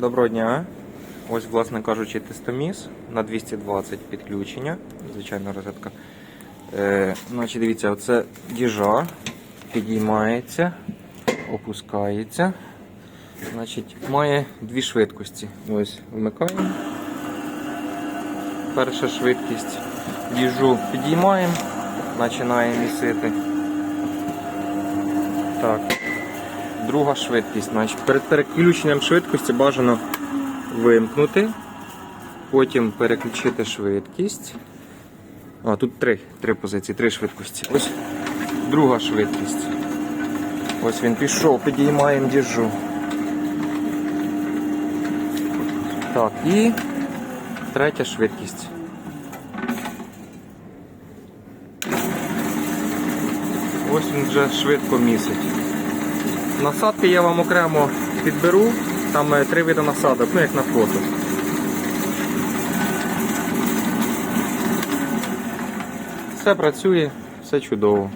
Доброго дня. Ось, власне кажучи, тестоміс на 220 підключення. Звичайна розетка. Е, значить, дивіться, оце діжа підіймається, опускається. Значить, має дві швидкості. Ось вмикаємо. Перша швидкість. Діжу підіймаємо, починає місити. Так. Друга швидкість. Значить, перед переключенням швидкості бажано вимкнути, потім переключити швидкість. А, тут три, три позиції, три швидкості. Ось друга швидкість. Ось він пішов, підіймаємо діжу. Так, і третя швидкість. Ось він вже швидко місить. Насадки я вам окремо підберу. Там е, три види насадок, ну як на фото. Все працює, все чудово.